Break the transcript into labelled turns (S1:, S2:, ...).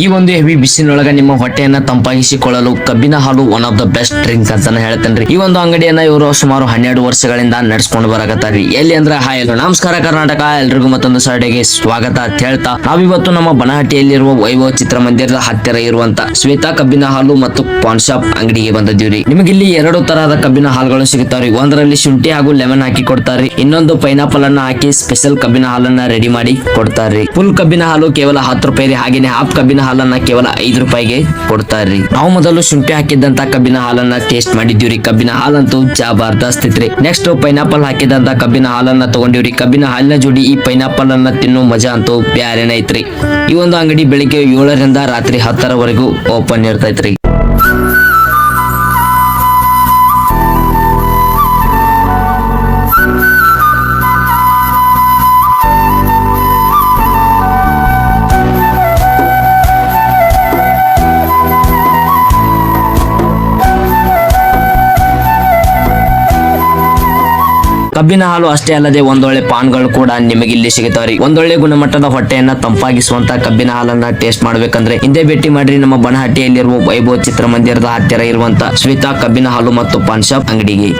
S1: ಈ ಒಂದು ಹೆವಿ ಬಿಸಿನೊಳಗ ನಿಮ್ಮ ಹೊಟ್ಟೆಯನ್ನ ತಂಪಾಗಿಸಿಕೊಳ್ಳಲು ಕಬ್ಬಿನ ಹಾಲು one of the best drink ಅಂತ ಹೇಳ್ತೇನೆ ಈ ಒಂದು ಅಂಗಡಿಯನ್ನ ಇವರು ಸುಮಾರು ಹನ್ನೆರಡು ವರ್ಷಗಳಿಂದ ನಡೆಸ್ಕೊಂಡು ಬರಕತ್ತಾರಿ. ಎಲ್ಲಿ ಅಂದ್ರೆ ಹಾಯ್ ಹಲೋ ನಮಸ್ಕಾರ ಕರ್ನಾಟಕ, ಎಲ್ರಿಗೂ ಮತ್ತೊಂದು ಸರ್ಡೆಗೆ ಸ್ವಾಗತ ಅಂತ ಹೇಳ್ತಾ, ನಾವಿವತ್ತು ನಮ್ಮ ಬನಹಟ್ಟಿಯಲ್ಲಿರುವ ವೈಭವ ಚಿತ್ರಮಂದಿರದ ಹತ್ತಿರ ಇರುವಂತ ಶ್ವೇತಾ ಕಬ್ಬಿನ ಹಾಲು ಮತ್ತು ಪಾನ್ ಶಾಪ್ ಅಂಗಡಿಗೆ ನಿಮಗೆ ಇಲ್ಲಿ ಎರಡು ತರಹದ ಕಬ್ಬಿನ ಹಾಲುಗಳು ಸಿಗುತ್ತಾರೆ ಒಂದರಲ್ಲಿ ಶುಂಠಿ ಹಾಗೂ ಲೆಮನ್ ಹಾಕಿ ಕೊಡ್ತಾರೆ ಇನ್ನೊಂದು ಪೈನಾಪಲ್ ಅನ್ನ ಹಾಕಿ ಸ್ಪೆಷಲ್ ಕಬ್ಬಿನ ಹಾಲನ್ನ ರೆಡಿ ಮಾಡಿ ಕೊಡ್ತಾರೆ ಫುಲ್ ಕಬ್ಬಿನ ಹಾಲು ಕೇವಲ ಹತ್ತು ರೂಪಾಯಿ ಹಾಗೇನೆ ಹಾಫ್ ಕಬ್ಬಿನ ಹಾಲನ್ನ ಕೇವಲ ಐದು ರೂಪಾಯಿಗೆ ಕೊಡ್ತಾರ್ರಿ. ನಾವು ಮೊದಲು ಶುಂಠಿ ಹಾಕಿದಂತ ಕಬ್ಬಿನ ಹಾಲನ್ನ ಟೇಸ್ಟ್ ಮಾಡಿದ್ವಿ ಕಬ್ಬಿನ ಹಾಲಂತೂ ಜಬರ್ದಸ್ತ್ ನೆಕ್ಸ್ಟ್ ಪೈನಾಪಲ್ ಹಾಕಿದಂತ ಕಬ್ಬಿನ ಹಾಲನ್ನ ತಗೊಂಡಿವ್ರಿ. ಕಬ್ಬಿನ ಹಾಲಿನ ಜೋಡಿ ಈ ಪೈನಾಪಲ್ ಅನ್ನ ತಿನ್ನೋ ಮಜಾ ಅಂತೂ ಬ್ಯಾರೇನ ಐತ್ರಿ. ಈ ಒಂದು ಅಂಗಡಿ ಬೆಳಿಗ್ಗೆ ಏಳರಿಂದ ರಾತ್ರಿ ಹತ್ತರವರೆಗೂ ಓಪನ್ ಇರ್ತೈತ್ರಿ. ಕಬ್ಬಿನ ಹಾಲು ಅಷ್ಟೇ ಅಲ್ಲದೆ ಒಂದೊಳ್ಳೆ ಪಾನ್ಗಳು ಕೂಡ ನಿಮಗೆ ಇಲ್ಲಿ ಸಿಗುತ್ತಾವ್ರಿ ಒಂದೊಳ್ಳೆ ಗುಣಮಟ್ಟದ ಹೊಟ್ಟೆಯನ್ನ ತಂಪಾಗಿಸುವಂತ ಕಬ್ಬಿನ ಹಾಲನ್ನ ಟೇಸ್ಟ್ ಮಾಡ್ಬೇಕಂದ್ರೆ ಹಿಂದೆ ಭೇಟಿ ಮಾಡ್ರಿ. ನಮ್ಮ ಬನಹಟ್ಟಿಯಲ್ಲಿರುವ ವೈಭವ ಚಿತ್ರಮಂದಿರದ ಹತ್ತಿರ ಇರುವಂತ ಶ್ವೇತಾ ಕಬ್ಬಿನ ಹಾಲು ಮತ್ತು ಪಾನ್ ಶಾಪ್ ಅಂಗಡಿಗೆ.